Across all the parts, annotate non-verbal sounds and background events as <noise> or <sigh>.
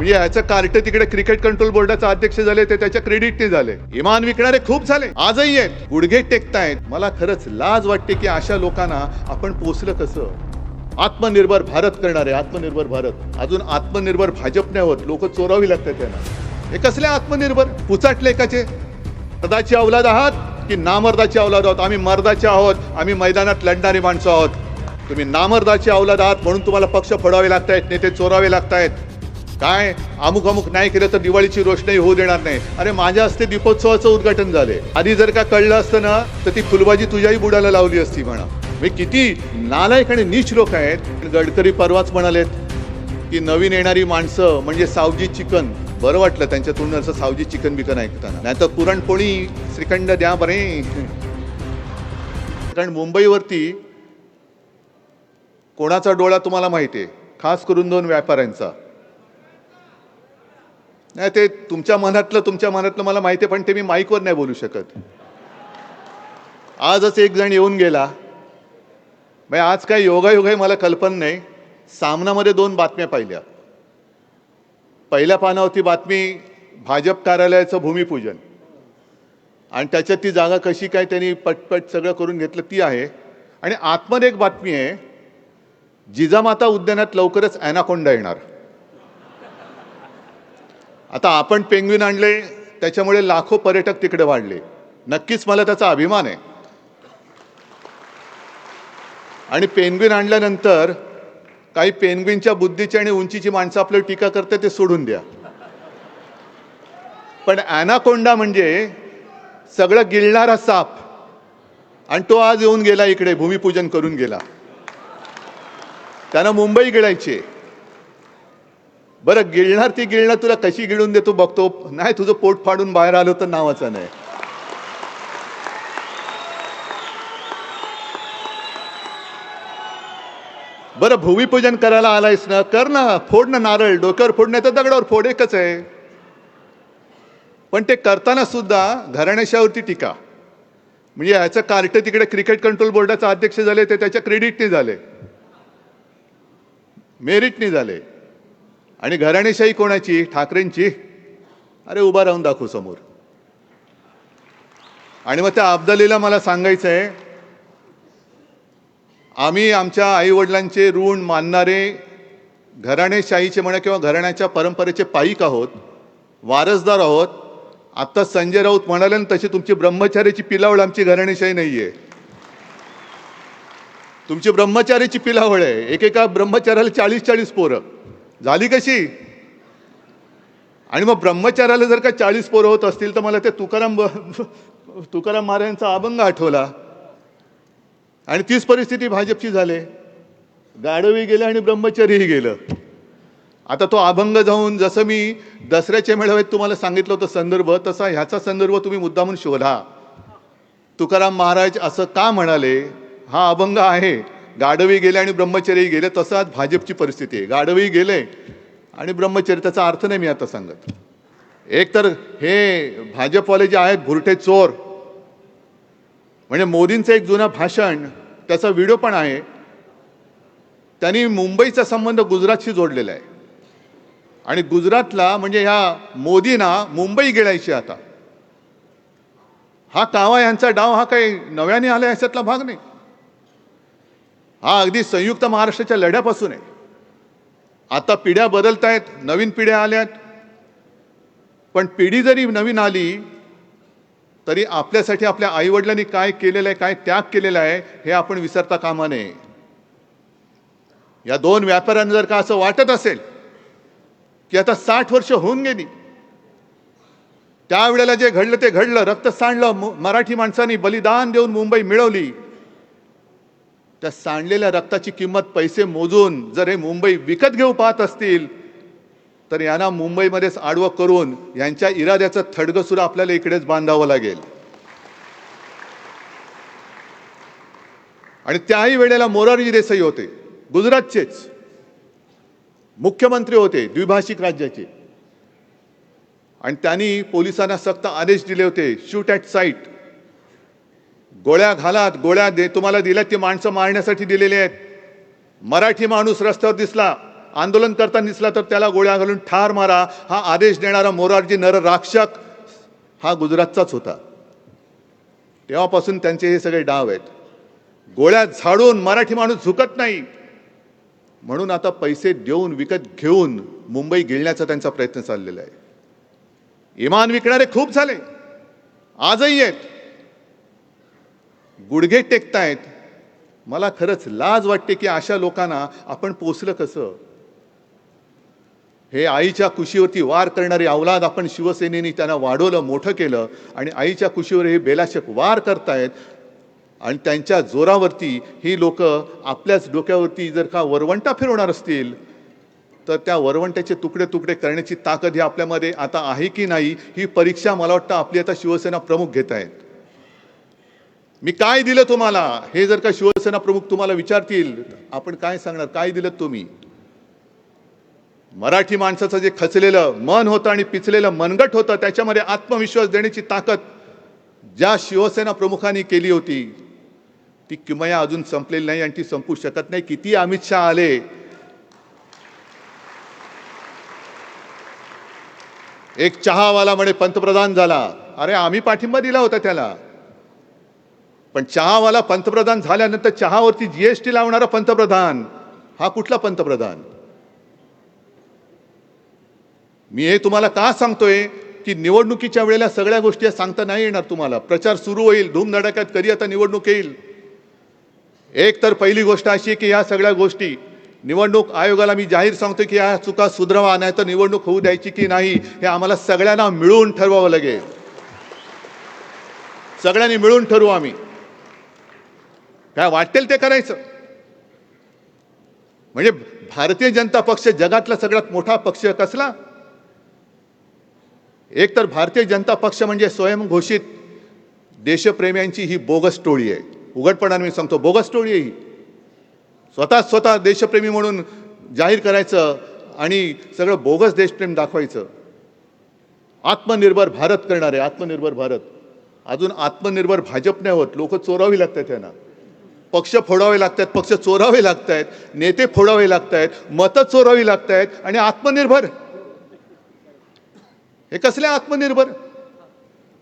म्हणजे ह्याचं कार्ट तिकडे क्रिकेट कंट्रोल बोर्डाचा अध्यक्ष झाले ते त्याच्या क्रेडिटने झाले. इमान विकणारे खूप झाले. आजही आहेत. गुडघे टेकतायत. मला खरंच लाज वाटते की अशा लोकांना आपण पोचलं कसं? आत्मनिर्भर भारत करणारे आत्मनिर्भर भारत. अजून आत्मनिर्भर भाजप नाही होत. लोक चोरावी लागतात त्यांना. हे कसले आत्मनिर्भर? पुचाटले एकाचे मर्दाची अवलाद आहात की नामर्दाची अवलाद आहोत? आम्ही मर्दाचे आहोत. आम्ही मैदानात लढणारी माणसं आहोत. तुम्ही नामर्दाची अवलाद आहात म्हणून तुम्हाला पक्ष फोडावे लागतायत नेते चोरावे लागतायत. काय? अमुक अमुक नाही केलं तर दिवाळीची रोषणाई होऊ देणार नाही. अरे माझ्या हस्ते दीपोत्सवाचं उद्घाटन झाले. आधी जर का कळलं असतं ना तर ती फुलबाजी तुझ्याही बुडाला लावली असती म्हणा. मी किती नालायक आणि नीच लोक आहेत. गडकरी परवाच म्हणालेत की नवीन येणारी माणसं म्हणजे सावजी चिकन. बरं वाटलं त्यांच्या असं सावजी चिकन बिकन ऐकताना. नाही तर पुरणपोळी श्रीखंड द्या बरे. कारण मुंबईवरती कोणाचा डोळा तुम्हाला माहिती आहे खास करून दोन व्यापाऱ्यांचा. नाही ते तुमच्या मनातलं तुमच्या मनातलं मला माहिती आहे पण ते मी माईकवर नाही बोलू शकत. आजच एक जण येऊन गेला. म्हणजे आज काय योगायोग आहे मला कल्पना नाही. सामनामध्ये दोन बातम्या पाहिल्या. पहिल्या पानावरती बातमी भाजप कार्यालयाचं भूमिपूजन. आणि त्याच्यात ती जागा कशी काय त्यांनी पटपट सगळं करून घेतलं ती आहे. आणि आतमध्ये एक बातमी आहे जिजामाता उद्यानात लवकरच ॲनाकोंडा येणार. आता आपण पेंग्विन आणले त्याच्यामुळे लाखो पर्यटक तिकडे वाढले. नक्कीच मला त्याचा अभिमान आहे. आणि पेंग्विन आणल्यानंतर काही पेंग्विनच्या बुद्धीची आणि उंचीची माणसं आपल्याला टीका करते ते सोडून द्या. पण ॲनाकोंडा म्हणजे सगळं गिळणारा साप. आणि तो आज येऊन गेला इकडे भूमिपूजन करून गेला. त्यानं मुंबई गिळायची. आहे. बरं गिळणार ती गिळणार तुला कशी गिळून देतो बघतो. नाही तुझं पोट फाडून बाहेर आलं तर नावाचं नाही. बरं भूमिपूजन करायला आलायस ना? कर ना फोड ना नारळ. डोक्यावर फोडणे तर दगडावर फोड एकच आहे. पण ते करताना सुद्धा घराण्याशावरती टीका. म्हणजे ह्याचं कार्ट तिकडे क्रिकेट कंट्रोल बोर्डाचा अध्यक्ष झाले ते त्याच्या क्रेडिटने झाले. मेरिटने झाले. आणि घराणेशाही कोणाची? ठाकरेंची? अरे उभा राहून दाखवू समोर. आणि मग त्या अब्दालीला मला सांगायचं आहे आम्ही आमच्या आईवडिलांचे ऋण मानणारे घराणेशाहीचे म्हणा किंवा घराण्याच्या परंपरेचे पायिक आहोत वारसदार आहोत आत्ता संजय राऊत म्हणाले ना तशी तुमची ब्रह्मचार्याची पिलावळ आमची घराणेशाही नाही आहे तुमची ब्रह्मचार्याची पिलावळ आहे. एकेका ब्रह्मचाराला चाळीस चाळीस पोरं. झाली कशी? आणि मग ब्रह्मचार्याला जर का चाळीस पोरं होत असतील तर मला ते तुकाराम ब- <laughs> तुकाराम महाराजांचा अभंग आठवला. आणि तीच परिस्थिती भाजपची झाली. गाढवी गेलं आणि ब्रह्मचर्यही गेलं. आता तो अभंग जाऊन जसं मी दसऱ्याच्या मेळाव्यात तुम्हाला सांगितलं होतं संदर्भ तसा ह्याचा संदर्भ तुम्ही मुद्दामून शोधा. तुकाराम महाराज असं का म्हणाले? हा अभंग आहे. गाढवी गेले आणि ब्रह्मचर्यही गेले तसं आज भाजपची परिस्थिती आहे. गाढवी गेले आणि ब्रह्मचर्य त्याचा अर्थ नाही मी आता सांगत. एक तर हे भाजपवाले जे आहेत भुरटे चोर म्हणजे मोदींचं एक जुनं भाषण त्याचा व्हिडिओ पण आहे. त्यांनी मुंबईचा संबंध गुजरातशी जोडलेला आहे. आणि गुजरातला म्हणजे ह्या मोदींना मुंबई गिळायची आता. हा कावा यांचा डाव हा काही नव्याने आला याच्यातला भाग नाही. हा अगदी संयुक्त महाराष्ट्राच्या लढ्यापासून आहे. आता पिढ्या बदलत आहेत नवीन पिढ्या आल्यात. पण पिढी जरी नवीन आली तरी आपल्यासाठी आपल्या आईवडिलांनी काय केलेलं आहे काय त्याग केलेला आहे हे आपण विसरता कामा नये. या दोन व्यापाऱ्यांना जर का असं वाटत असेल की आता साठ वर्ष होऊन गेली त्यावेळेला जे घडलं ते घडलं. रक्त सांडलं मराठी माणसांनी बलिदान देऊन मुंबई मिळवली. त्या सांडलेल्या रक्ताची किंमत पैसे मोजून जर हे मुंबई विकत घेऊ पाहत असतील तर यांना मुंबईमध्येच आडवं करून यांच्या इराद्याचं थडगं सुद्धा आपल्याला इकडेच बांधावं लागेल. आणि त्याही वेळेला मोरारजी देसाई होते गुजरातचेच. मुख्यमंत्री होते द्विभाषिक राज्याचे. आणि त्यांनी पोलिसांना सक्त आदेश दिले होते शूट ॲट साईट गोळ्या घालात गोळ्या दे तुम्हाला दिल्यात ती माणसं मारण्यासाठी दिलेली आहेत. मराठी माणूस रस्त्यावर दिसला आंदोलन करताना दिसला तर त्याला गोळ्या घालून ठार मारा हा आदेश देणारा मोरारजी नर राक्षक हा गुजरातचाच होता. तेव्हापासून त्यांचे हे सगळे डाव आहेत. गोळ्या झाडून मराठी माणूस झुकत नाही. म्हणून आता पैसे देऊन विकत घेऊन मुंबई गिळण्याचा त्यांचा प्रयत्न चाललेला आहे. इमान विकणारे खूप झाले. आजही आहेत. गुडघे टेकतायत. मला खरंच लाज वाटते की अशा लोकांना आपण पोचलं कसं? हे आईच्या कुशीवरती वार करणारे अवलाद आपण शिवसेनेने त्यांना वाढवलं मोठं केलं आणि आईच्या कुशीवर हे बेलाशक वार करतायत आणि त्यांच्या जोरावरती ही लोक आपल्याच डोक्यावरती जर का वरवंटा फिरवणार असतील तर त्या वरवंट्याचे तुकडे तुकडे करण्याची ताकद ही आपल्यामध्ये आता आहे की नाही ही परीक्षा मला वाटतं आपली आता शिवसेना प्रमुख घेत आहेत मी काय दिलं तुम्हाला? हे जर का शिवसेना प्रमुख तुम्हाला विचारतील आपण काय सांगणार? काय दिलं तुम्ही? मराठी माणसाचं जे खचलेलं मन होतं आणि पिचलेलं मनगट होतं त्याच्यामध्ये आत्मविश्वास देण्याची ताकद ज्या शिवसेना प्रमुखांनी केली होती ती किमया अजून संपलेली नाही आणि ती संपू शकत नाही. किती अमित शहा आले? एक चहावाला म्हणे पंतप्रधान झाला. अरे आम्ही पाठिंबा दिला होता त्याला. पण चहावाला पंतप्रधान झाल्यानंतर चहावरती जीएसटी लावणारा पंतप्रधान हा कुठला पंतप्रधान? मी हे तुम्हाला का सांगतोय की निवडणुकीच्या वेळेला सगळ्या गोष्टी सांगता नाही येणार तुम्हाला. प्रचार सुरू होईल धूमधडाक्यात कधी आता निवडणूक येईल? एक तर पहिली गोष्ट अशी आहे की ह्या सगळ्या गोष्टी निवडणूक आयोगाला मी जाहीर सांगतो की या चुका सुधरवा नाही तर निवडणूक होऊ द्यायची की नाही हे आम्हाला सगळ्यांना मिळून ठरवावं लागेल. सगळ्यांनी मिळून ठरवू आम्ही. काय वाटेल ते करायचं. म्हणजे भारतीय जनता पक्ष जगातला सगळ्यात मोठा पक्ष कसला? एक तर भारतीय जनता पक्ष म्हणजे स्वयंघोषित देशप्रेम्यांची ही बोगस टोळी आहे. उघडपणाने मी सांगतो बोगस टोळी आहे ही. स्वतः स्वतः देशप्रेमी म्हणून जाहीर करायचं आणि सगळं बोगस देशप्रेम दाखवायचं. आत्मनिर्भर भारत करणारे आत्मनिर्भर भारत. अजून आत्मनिर्भर भाजप नाही होत लोक चोरावी लागतात त्यांना पक्ष फोडावे लागतात पक्ष चोरावे लागत आहेत नेते फोडावे लागत आहेत मतं चोरावी लागत आहेत आणि आत्मनिर्भर. हे कसले आत्मनिर्भर?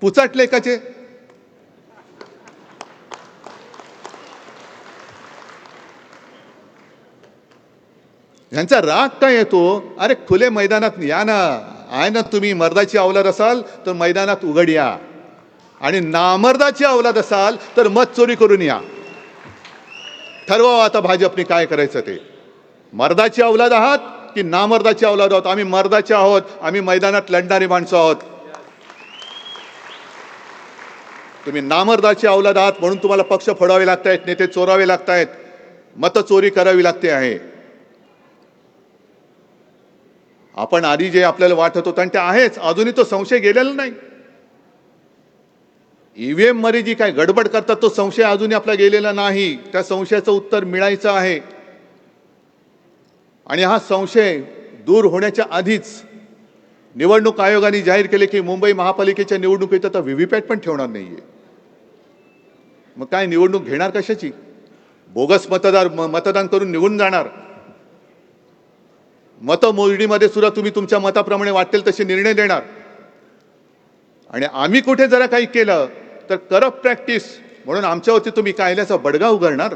पुचाटले काचे यांचा राग काय येतो? अरे खुले मैदानात या ना. आहे ना तुम्ही मर्दाची अवलाद असाल तर मैदानात उघड या. आणि नामर्दाची अवलाद असाल तर मत चोरी करून या. ठरवावं आता भाजपने काय करायचं ते. मर्दाची अवलाद आहात की नामर्दाची अवलाद आहोत? आम्ही मर्दाचे आहोत आम्ही मैदानात लढणारी माणसं आहोत. तुम्ही नामर्दाची अवलाद आहात म्हणून तुम्हाला पक्ष फोडावे लागतायत नेते चोरावे लागतायत मतं चोरी करावी लागते आहे. आपण आधी जे आपल्याला वाटत होतं आणि ते आहेच अजूनही तो संशय गेलेला नाही. मध्ये जी काय गडबड करतात तो संशय अजूनही आपला गेलेला नाही. त्या संशयाचं उत्तर मिळायचं आहे. आणि हा संशय दूर होण्याच्या आधीच निवडणूक आयोगाने जाहीर केले की मुंबई महापालिकेच्या निवडणुकीत आता व्हीव्हीपॅट पण ठेवणार नाहीये. मग काय निवडणूक घेणार कशाची? बोगस मतदार मतदान करून निघून जाणार. मतमोजणीमध्ये सुद्धा तुम्ही तुमच्या मताप्रमाणे वाटेल तसे निर्णय देणार. आणि आम्ही कुठे जरा काही केलं तर करप्ट प्रॅक्टिस. म्हणून आमच्यावरती तुम्ही कायद्याचा बडगा उघडणार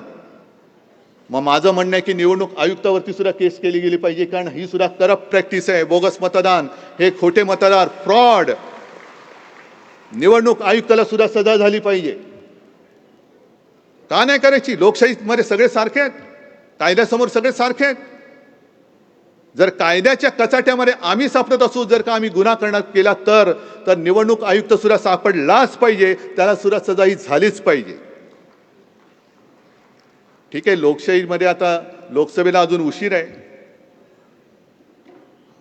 मग माझं म्हणणं आहे की निवडणूक आयुक्तावरती सुद्धा केस केली गेली पाहिजे कारण ही सुद्धा करप्ट प्रॅक्टिस आहे. बोगस मतदान हे खोटे मतदार फ्रॉड. निवडणूक आयुक्ताला सुद्धा सजा झाली पाहिजे. का नाही करायची? लोकशाहीमध्ये सगळे सारखे आहेत. कायद्यासमोर सगळे सारखे आहेत. जर कायद्याच्या कचाट्यामध्ये आम्ही सापडत असू जर का आम्ही गुन्हा करण्यात केला तर तर निवडणूक आयुक्त सुद्धा सापडलाच पाहिजे त्याला सुद्धा सजा ही झालीच पाहिजे. ठीक आहे लोकशाहीमध्ये आता लोकसभेला अजून उशीर आहे.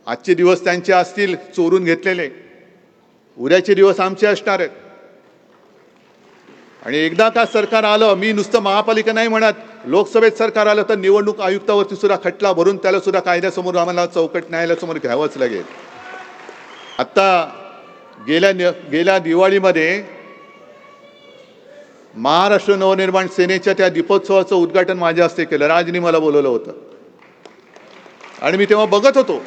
आजचे दिवस त्यांचे असतील चोरून घेतलेले. उद्याचे दिवस आमचे असणार आहेत. आणि एकदा का सरकार आलं मी नुसतं महापालिका नाही म्हणत लोकसभेत सरकार आलं तर निवडणूक आयुक्तावरती सुद्धा खटला भरून त्याला सुद्धा कायद्यासमोर आम्हाला चौकट न्यायालयासमोर घ्यावंच लागेल. आत्ता गेल्या गेल्या दिवाळीमध्ये महाराष्ट्र नवनिर्माण सेनेच्या त्या दीपोत्सवाचं उद्घाटन माझ्या हस्ते केलं. राजनी मला बोलवलं होतं. आणि मी तेव्हा बघत होतो.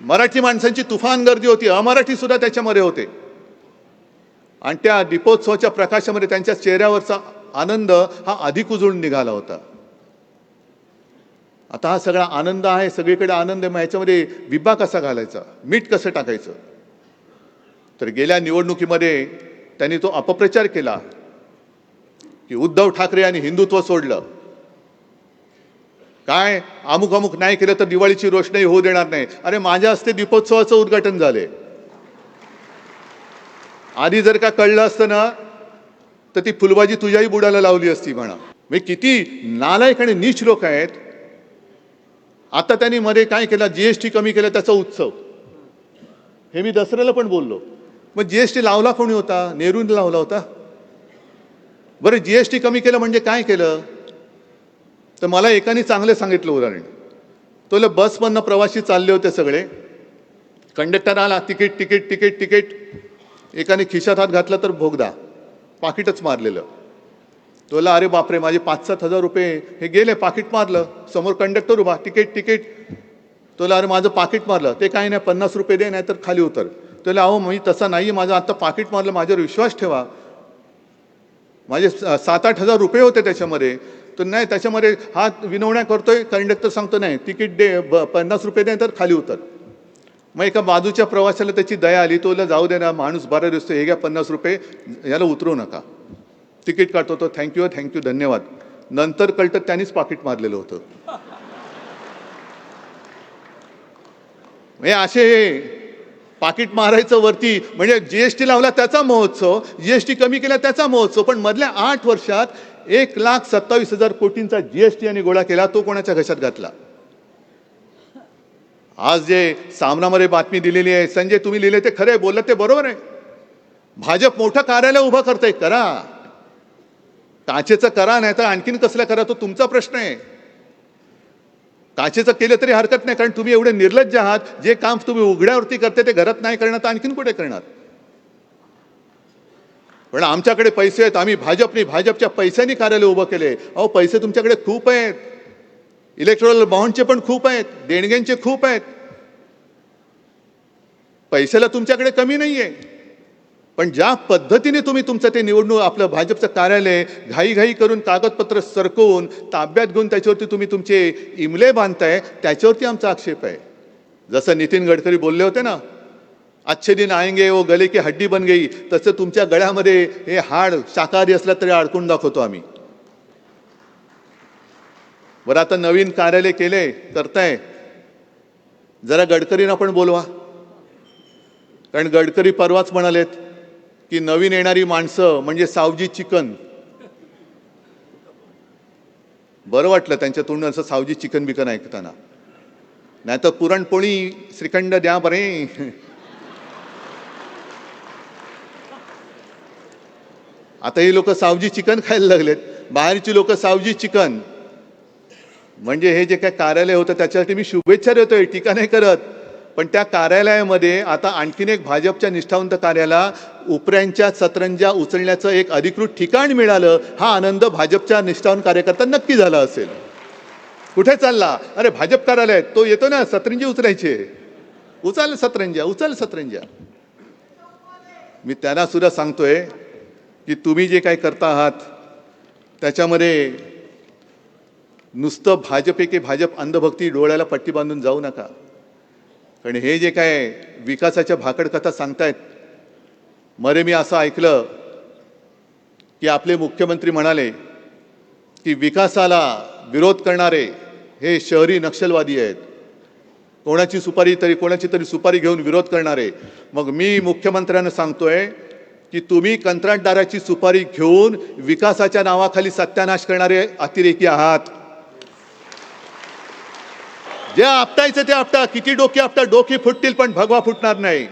मराठी माणसांची तुफान गर्दी होती. अमराठी सुद्धा त्याच्यामध्ये होते. आणि त्या दीपोत्सवाच्या प्रकाशामध्ये त्यांच्या चेहऱ्यावरचा आनंद हा अधिक उजळून निघाला होता. आता हा सगळा आनंद आहे सगळीकडे आनंद आहे मग ह्याच्यामध्ये विबा कसा घालायचा? मीठ कसं टाकायचं? तर गेल्या निवडणुकीमध्ये त्यांनी तो अपप्रचार केला की उद्धव ठाकरे यांनी हिंदुत्व सोडलं. काय? अमुक अमुक नाही केलं तर दिवाळीची रोषणाई होऊ देणार नाही. अरे माझ्या हस्ते दीपोत्सवाचं उद्घाटन झाले आधी जर का कळलं असतं ना तर ती फुलबाजी तुझ्याही बुडाला लावली असती म्हणा. मी किती नालायक आणि नीच लोक आहेत. आता त्यांनी मध्ये काय केलं जीएसटी कमी केलं त्याचा उत्सव. हे मी दसऱ्याला पण बोललो. मग जीएसटी लावला कोणी होता? नेहरूने लावला होता. बरं जीएसटी कमी केलं म्हणजे काय केलं? तर मला एकाने चांगलं सांगितलं उदाहरण. तो बसमधनं प्रवासी चालले होते सगळे. कंडक्टर आला तिकीट तिकीट तिकीट तिकीट. एकाने खिशात हात घातला तर भोगदा. पाकिटच मारलेलं. तोला अरे बापरे माझे पाच सात हजार रुपये हे गेले पाकिट मारलं. समोर कंडक्टर उभा तिकीट तिकीट. तोला अरे माझं पाकिट मारलं. ते काही नाही पन्नास रुपये दे नाही तर खाली उतर. तुला अहो मी तसा नाही माझं आता पाकिट मारलं माझ्यावर विश्वास ठेवा. माझे सात आठ हजार रुपये होते त्याच्यामध्ये. तर नाही त्याच्यामध्ये हात विनवण्या करतोय. कंडक्टर सांगतो नाही तिकीट दे ब- पन्नास रुपये दे तर खाली उतर. मग एका बाजूच्या प्रवाशाला त्याची दया आली तोला जाऊ दे ना माणूस बरा दिसतो हे घ्या पन्नास रुपये याला उतरू नका. तिकीट काढतो तो थँक्यू थँक्यू धन्यवाद. नंतर कळतं त्यांनीच पाकिट मारलेलं होतं. हे असे पाकिट मारायचं वरती म्हणजे जीएसटी लावला त्याचा महोत्सव जीएसटी कमी केला त्याचा महोत्सव पण मधल्या आठ वर्षात एक लाख सत्तावीस हजार कोटींचा जीएसटी यांनी गोळा केला तो कोणाच्या घशात घातला? आज जे सामनामध्ये बातमी दिलेली आहे संजय तुम्ही लिहिले ते खरे बोलत ते बरोबर आहे. भाजप मोठं कार्यालय उभं करतंय करा. काचेचं करा नाही तर आणखीन कसलं करा तो तुमचा प्रश्न आहे. काचेचं केलं तरी हरकत नाही कारण तुम्ही एवढे निर्लज्ज आहात. जे काम तुम्ही उघड्यावरती करते ते घरात नाही करणार तर आणखीन कुठे करणार? पण आमच्याकडे पैसे आहेत आम्ही भाजपने भाजपच्या पैशांनी कार्यालय उभं केले अहो पैसे तुमच्याकडे खूप आहेत. इलेक्ट्रॉल बॉन्डचे पण खूप आहेत देणग्यांचे खूप आहेत. पैशाला तुमच्याकडे कमी नाही आहे पण ज्या पद्धतीने तुम्ही तुमचं ते निवडणूक आपलं भाजपचं कार्यालय घाईघाई करून कागदपत्र सरकवून ताब्यात घेऊन त्याच्यावरती तुम्ही तुमचे इमले बांधताय त्याच्यावरती आमचा आक्षेप आहे. जसं नितीन गडकरी बोलले होते ना अच्छे दिन आएंगे वो गले की हड्डी बन गई तसं तुमच्या गळ्यामध्ये हे हाड शाकाहारी असलं तरी अडकून दाखवतो आम्ही. बरं आता नवीन कार्यालय केले करताय. जरा गडकरींना पण बोलवा. कारण गडकरी परवाच म्हणालेत की नवीन येणारी माणसं म्हणजे सावजी चिकन. बरं वाटलं त्यांच्या तोंडून असं सावजी चिकन बिकन ऐकताना. नाही तर पुरणपोळी श्रीखंड द्या बरे. आता ही लोक सावजी चिकन खायला लागलेत. बाहेरची लोक सावजी चिकन. म्हणजे हे जे काय कार्यालय होतं त्याच्यासाठी मी शुभेच्छा देतोय टीका नाही करत. पण त्या कार्यालयामध्ये आता आणखीन एक भाजपच्या निष्ठावंत कार्याला उपऱ्यांच्या सतरंजा उचलण्याचं एक अधिकृत ठिकाण मिळालं हा आनंद भाजपच्या निष्ठावंत कार्यकर्ता नक्की झाला असेल. कुठे चालला? अरे भाजप कार्यालय तो येतो ना सतरंजी उचलायचे. उचल सतरंजा उचल सतरंजा मी त्यांना सुद्धा सांगतोय की तुम्ही जे काही करता आहात त्याच्यामध्ये नुसतं भाजप की भाजप अंधभक्ती डोळ्याला पट्टी बांधून जाऊ नका. कारण हे जे काय विकासाच्या भाकडकथा सांगतायत मरे मी असं ऐकलं की आपले मुख्यमंत्री म्हणाले की विकासाला विरोध करणारे हे शहरी नक्षलवादी आहेत. कोणाची सुपारी तरी कोणाची तरी सुपारी घेऊन विरोध करणारे. मग मी मुख्यमंत्र्यांना सांगतोय की तुम्ही कंत्राटदाराची सुपारी घेऊन विकासाच्या नावाखाली सत्यानाश करणारे अतिरेकी आहात. जे आपटायचं ते आपटा. किती डोके आपटा? डोके फुटतील पण भगवा फुटणार नाही.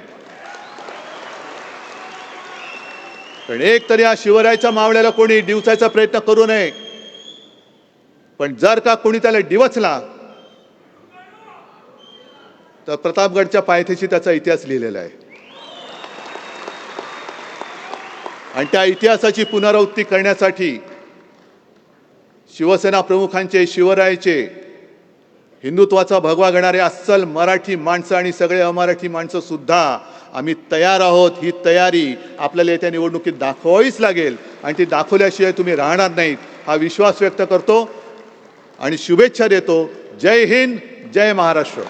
पण एक तर या शिवरायच्या मावळ्याला कोणी दिवसायचा प्रयत्न करू नये. पण जर का कोणी त्याला डिवचला तर प्रतापगडच्या पायथ्याशी त्याचा इतिहास लिहिलेला आहे. आणि त्या इतिहासाची पुनरावृत्ती करण्यासाठी शिवसेना प्रमुखांचे शिवरायाचे हिंदुत्वाचा भगवा घेणारे अस्सल मराठी माणसं आणि सगळे अमराठी माणसं सुद्धा आम्ही तयार आहोत. ही तयारी आपल्याला येत्या निवडणुकीत दाखवावीच लागेल. आणि ती दाखवल्याशिवाय तुम्ही राहणार नाहीत हा विश्वास व्यक्त करतो. आणि शुभेच्छा देतो. जय हिंद जय महाराष्ट्र.